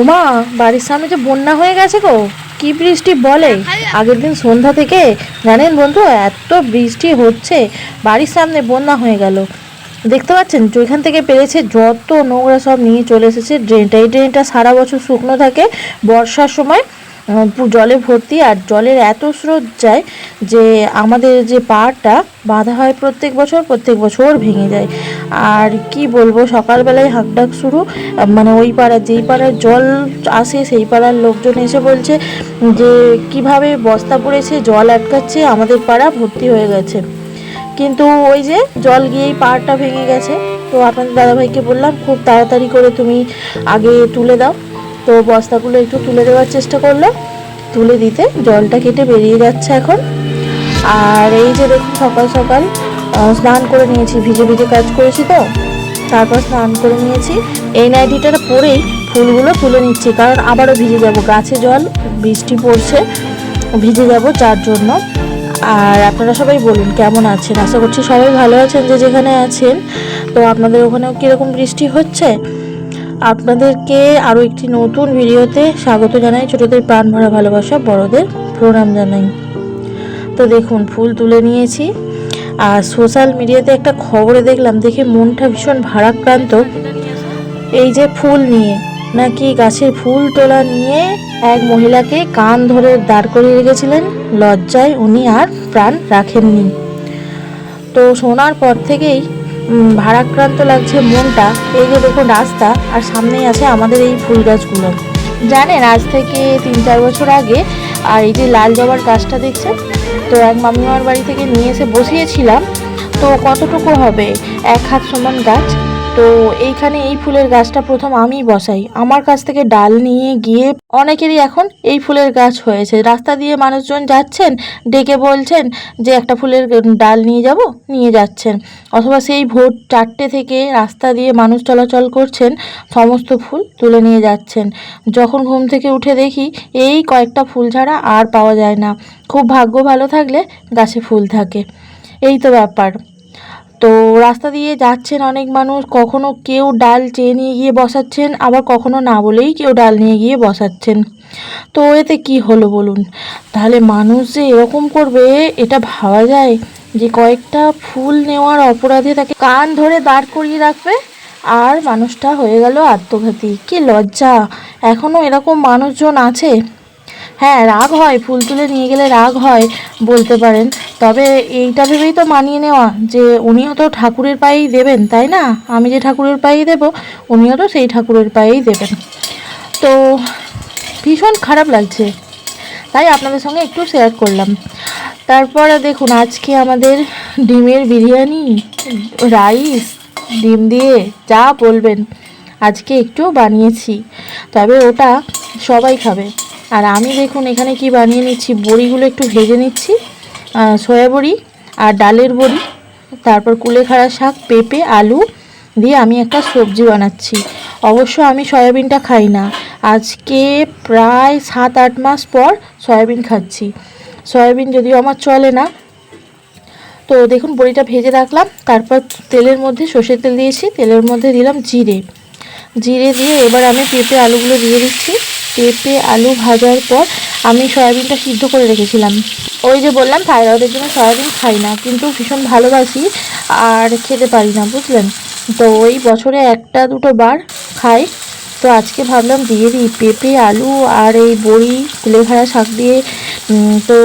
ওমা, বাড়ির সামনে যে বন্যা হয়ে গেছে গো, কি বৃষ্টি বলে? আগের দিন সন্ধ্যা থেকে, জানেন বন্ধু, এত বৃষ্টি হচ্ছে, বাড়ির সামনে বন্যা হয়ে গেল। দেখতে পাচ্ছেন তো এখান থেকে পেরেছে যত নোংরা সব নিয়ে চলে এসেছে ড্রেনটা এই ড্রেনটা সারা বছর শুকনো থাকে, বর্ষার সময়। জলে ভর্তি, আর জলের এত স্রোত যায় যে আমাদের যে পাড়টা বাঁধা হয় প্রত্যেক বছর প্রত্যেক বছর ভেঙে যায়। আর কি বলব, সকালবেলায় হাঁকডাক শুরু মানে ওই পাড়ার, যেই পাড়ার জল আসে, সেই পাড়ার লোকজন এসে বলছে যে, কীভাবে বস্তা পড়েছে, জল আটকাচ্ছে, আমাদের পাড়া ভর্তি হয়ে গেছে। কিন্তু ওই যে জল গিয়েই পাড়টা ভেঙে গেছে। তো আপনাদের দাদাভাইকে বললাম, খুব তাড়াতাড়ি করে তুমি আগে তুলে দাও। তো বস্তাগুলো একটু তুলে দেওয়ার চেষ্টা করল। তুলে দিতে জলটা কেটে বেরিয়ে যাচ্ছে এখন। আর এই যে দেখুন সকাল সকাল স্নান করে নিয়েছি, ভিজে ভিজে কাজ করেছি তো। তারপর স্নান করে নিয়েছি। এই নাইটিটা পরেই ফুলগুলো তুলে নিচ্ছি, কারণ আবারও ভিজে যাব। গাছে জল, বৃষ্টি পড়ছে, ভিজে যাব যার জন্য। আর আপনারা সবাই বলুন, কেমন আছেন? আশা করছি সবাই ভালো আছেন যে যেখানে আছেন। তো আপনাদের ওখানেও কীরকম বৃষ্টি হচ্ছে? আপনাদেরকে আরও একটি নতুন ভিডিওতে স্বাগত জানাই। ছোটদের প্রাণ ভরা ভালোবাসা, বড়দের প্রণাম জানাই। তো দেখুন, ফুল তুলে নিয়েছি। আর সোশ্যাল মিডিয়াতে একটা খবরে দেখলাম, দেখে মনটা ভীষণ ভারাক্রান্ত। এই যে ফুল নিয়ে, নাকি গাছের ফুল তোলা নিয়ে এক মহিলাকে কান ধরে দাঁড় করিয়ে রেখেছিলেন। লজ্জায় উনি আর প্রাণ রাখেননি। তো শোনার পর থেকেই ভারাক্রান্ত লাগছে মনটা। এই যে দেখুন রাস্তা, আর সামনেই আছে আমাদের এই ফুল গাছগুলো। জানেন, আজ থেকে তিন চার বছর আগে, আর এই যে লাল জবার গাছটা দেখছেন? তো এক মামিমার বাড়ি থেকে নিয়ে এসে বসিয়েছিলাম। তো কতটুকু হবে? এক হাত সমান গাছ। তো এইখানে এই ফুলের গাছটা প্রথম আমি বসাই। আমার কাছ থেকে ডাল নিয়ে গিয়ে অনেকেরই এখন এই ফুলের গাছ হয়েছে। রাস্তা দিয়ে মানুষজন যাচ্ছেন, ডেকে বলছেন যে একটা ফুলের ডাল নিয়ে যাব, নিয়ে যাচ্ছেন। অথবা সেই ভোর চারটে থেকে রাস্তা দিয়ে মানুষ চলাচল করছেন, সমস্ত ফুল তুলে নিয়ে যাচ্ছেন। যখন ঘুম থেকে উঠে দেখি এই কয়েকটা ফুল ছাড়া আর পাওয়া যায় না। খুব ভাগ্য ভালো থাকলে গাছে ফুল থাকে। এই তো ব্যাপার। তো রাস্তা দিয়ে যাচ্ছেন অনেক মানুষ, কখনো কেউ ডাল চেয়ে নিয়ে গিয়ে বসাচ্ছেন, আবার কখনো না বলেই কেউ ডাল নিয়ে গিয়ে বসাচ্ছেন। তো এতে কি হলো বলুন? তাহলে মানুষ যে এরকম করবে, এটা ভাবা যায় যে কয়েকটা ফুল নেওয়ার অপরাধে তাকে কান ধরে দাঁড় করিয়ে রাখবে, আর মানুষটা হয়ে গেল আত্মঘাতী। কি লজ্জা! এখনও এরকম মানুষজন আছে। হ্যাঁ রাগ হয়। ফুল তুলে নিয়ে গেলে রাগ হয়, বলতে পারেন। তবে এইটা ভেবেই তো মানিয়ে নেওয়া যে উনিও তো ঠাকুরের পায়েই দেবেন, তাই না? আমি যে ঠাকুরের পায়েই দেব উনিও তো সেই ঠাকুরের পায়েই দেবেন। তো ভীষণ খারাপ লাগছে। তাই আপনাদের সঙ্গে একটু শেয়ার করলাম। তারপরে দেখুন, আজকে আমাদের ডিমের বিরিয়ানি রাইস ডিম দিয়ে যা বলবেন, আজকে একটু বানিয়েছি। তবে ওটা সবাই খাবে। আর আমি দেখুন এখানে কি বানিয়ে নিচ্ছি, বড়িগুলো একটু ভেজে নিচ্ছি সয়া বড়ি আর ডালের বড়ি, তারপর কুলেখাড়া শাক, পেঁপে, আলু দিয়ে আমি একটা সবজি বানাচ্ছি। অবশ্য আমি সয়াবিনটা খাই না। আজকে প্রায় সাত, আট মাস পর সয়াবিন খাচ্ছি। সয়াবিন যদিও আমার চলে না, তো দেখুন বড়িটা ভেজে রাখলাম, তারপর তেলের মধ্যে সর্ষের তেল দিয়েছি, তেলের মধ্যে দিলাম জিরে। জিরে দিয়ে এবার আমি পেঁপে, আলুগুলো দিয়ে দিচ্ছি। পেঁপে আলু ভাজার পর আমি সয়াবিনটা সিদ্ধ করে রেখেছিলাম। ওই যে বললাম থাইরয়েডের জন্য সয়াবিন খাই না কিন্তু ভীষণ ভালোবাসি আর খেতে পারি না বুঝলেন? তো ওই বছরে একটা দুটো বার খাই। তো আজকে ভাবলাম দিয়ে দিই পেঁপে আলু আর এই বড়ি কুলেখাড়া শাক দিয়ে। তো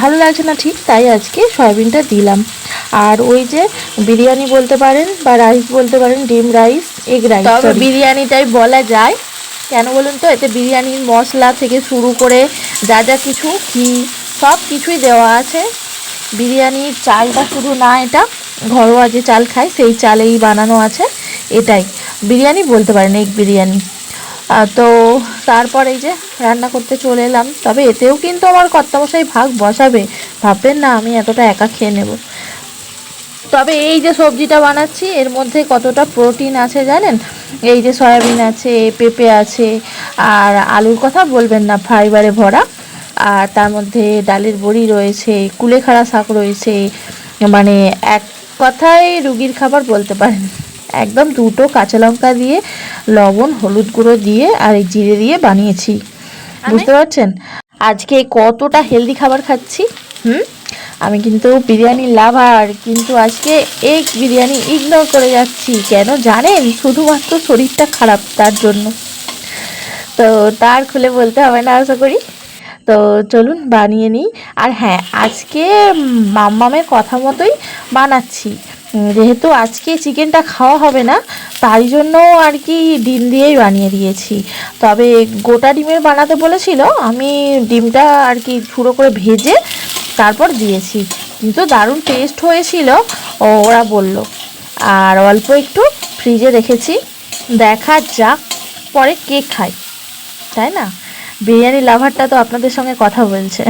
ভালো লাগছে না ঠিক তাই আজকে সয়াবিনটা দিলাম। আর ওই যে বিরিয়ানি বলতে পারেন বা রাইস বলতে পারেন ডিম রাইস এগ রাইস তবে বিরিয়ানিটাই বলা যায়। কেন বলুন তো? এতে বিরিয়ানির মশলা থেকে শুরু করে যা যা কিছু, ঘি, সব কিছুই দেওয়া আছে। বিরিয়ানির চালটা শুধু না, এটা ঘরোয়া যে চাল খায়, সেই চালেই বানানো আছে। এটাই। বিরিয়ানি বলতে পারেন এগ বিরিয়ানি। তো তারপর এই যে রান্না করতে চলে এলাম। তবে এতেও কিন্তু আমার কর্তামশাই ভাগ বসাবে। ভাববেন না, আমি এতটা একা খেয়ে নেব। তবে এই যে সবজিটা বানাচ্ছি, এর মধ্যে কতটা প্রোটিন আছে জানেন? এই যে সয়াবিন আছে পেঁপে আছে আর আলুর কথা বলবেন না ফাইবারে ভরা। আর তার মধ্যে ডালের বড়ি রয়েছে কুলেখাড়া শাক রয়েছে মানে এক কথায় রুগীর খাবার বলতে পারেন। একদম দুটো কাঁচা লঙ্কা দিয়ে লবণ হলুদ গুঁড়ো দিয়ে আর এই জিরে দিয়ে বানিয়েছি। বুঝতে পারছেন? আজকে কতটা হেলদি খাবার খাচ্ছি হুম? আমি কিন্তু বিরিয়ানি লাভার, কিন্তু আজকে এই বিরিয়ানি ইগনোর করে যাচ্ছি। কেন জানেন? শুধুমাত্র শরীরটা খারাপ তার জন্য। তো তার খুলে বলতে হবে না আশা করি। তো চলুন বানিয়ে নিই। আর হ্যাঁ আজকে মাম্মামের কথা মতোই বানাচ্ছি। যেহেতু আজকে চিকেনটা খাওয়া হবে না, তাই জন্য আর কি ডিম দিয়েই বানিয়ে দিয়েছি। তবে গোটা ডিমের বানাতে বলেছিল, আমি ডিমটা আর কি ঝুড়ো করে ভেজে তারপর দিয়েছি। কিন্তু দারুণ টেস্ট হয়েছিল, ওরা বলল। আর অল্প একটু ফ্রিজে রেখেছি, দেখা যাক, পরে কেক খাই তাই না? বিরিয়ানি লাভারটা তো আপনাদের সঙ্গে কথা বলছে।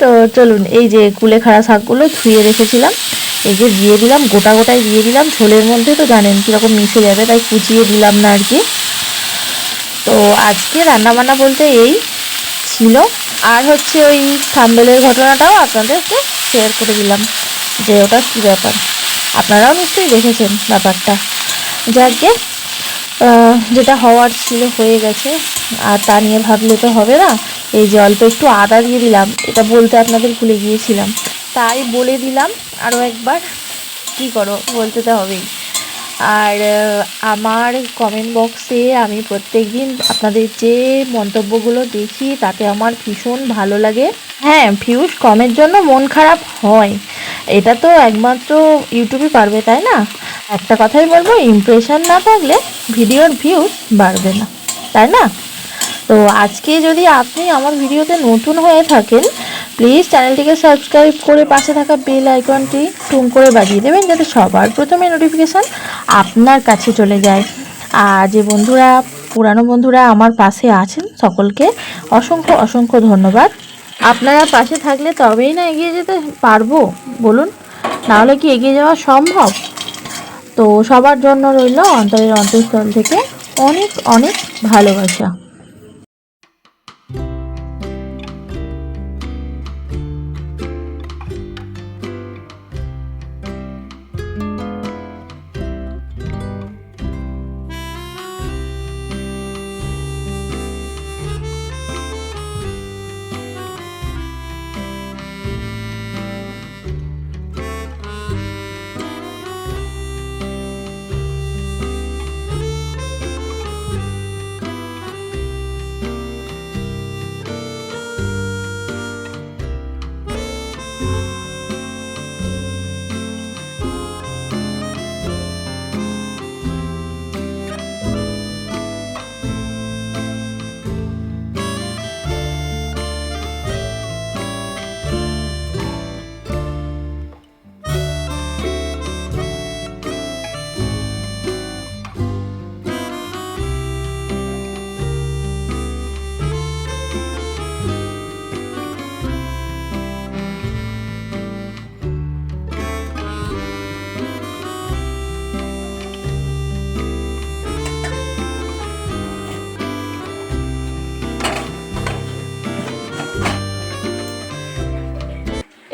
তো চলুন, এই যে কুলেখাড়া শাকগুলো ধুয়ে রেখেছিলাম, এই যে দিয়ে দিলাম, গোটা গোটায় দিয়ে দিলাম, ঝোলের মধ্যে তো জানেন কীরকম মিশে যাবে, তাই কুচিয়ে দিলাম না আর কি। তো আজকে রান্নাবান্না বলতে এই ছিল। আর হচ্ছে ওই থাম্বেলের ঘটনাটাও আপনাদেরকে শেয়ার করে দিলাম যে ওটা কী ব্যাপার। আপনারাও নিশ্চয়ই দেখেছেন ব্যাপারটা। যাকে যেটা হওয়ার ছিল হয়ে গেছে। আর তা নিয়ে ভাবলে তো হবে না। এই যে অল্প একটু আদা দিয়ে দিলাম, এটা বলতে আপনাদের ভুলে গিয়েছিলাম। তাই বলে দিলাম আরও একবার। কি করো, বলতে তো হবেই। আর আমার কমেন্ট বক্সে আমি প্রত্যেক দিন আপনাদের যে মন্তব্যগুলো দেখি তাতে আমার ভীষণ ভালো লাগে। হ্যাঁ ভিউজ কমের জন্য মন খারাপ হয়। এটা তো একমাত্র ইউটিউবই পারবে, তাই না? একটা কথাই বলব ইমপ্রেশন না থাকলে ভিডিওর ভিউজ বাড়বে না, তাই না? তো আজকে যদি আপনি আমার ভিডিওতে নতুন হয়ে থাকেন প্লিজ চ্যানেলটিকে সাবস্ক্রাইব করে পাশে থাকা বেল আইকনটি টুম করে বাজিয়ে দেবেন, যাতে সবার প্রথমে নোটিফিকেশান আপনার কাছে চলে যায়। আর যে বন্ধুরা, পুরানো বন্ধুরা আমার পাশে আছেন সকলকে অসংখ্য অসংখ্য ধন্যবাদ। আপনারা পাশে থাকলে তবেই না এগিয়ে যেতে পারব, বলুন। নাহলে কি এগিয়ে যাওয়া সম্ভব? তো সবার জন্য রইল অন্তরের অন্তঃস্থল থেকে অনেক অনেক ভালোবাসা।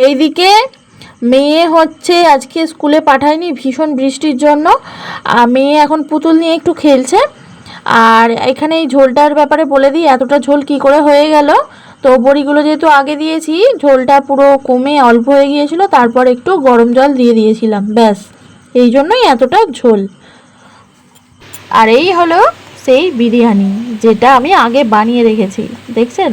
এইদিকে মেয়ে হচ্ছে আজকে স্কুলে পাঠায়নি, ভীষণ বৃষ্টির জন্য। মেয়ে এখন পুতুল নিয়ে একটু খেলছে। আর এখানে এই ঝোলটার ব্যাপারে বলে দিই, এতটা ঝোল কি করে হয়ে গেল? তো বড়িগুলো যেহেতু আগে দিয়েছি, ঝোলটা পুরো কমে অল্প হয়ে গিয়েছিল, তারপর একটু গরম জল দিয়ে দিয়েছিলাম, ব্যাস। এই জন্যই এতটা ঝোল। আর এই হলো সেই বিরিয়ানি, যেটা আমি আগে বানিয়ে রেখেছি, দেখছেন?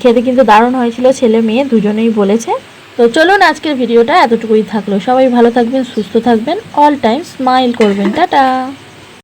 খেতে কিন্তু দারুণ হয়েছিল, ছেলে মেয়ে দুজনেই বলেছে। তো চলুন আজকের ভিডিওটা এতটুকুই থাকল। সবাই ভালো থাকবেন, সুস্থ থাকবেন অল টাইম স্মাইল করবেন। টাটা!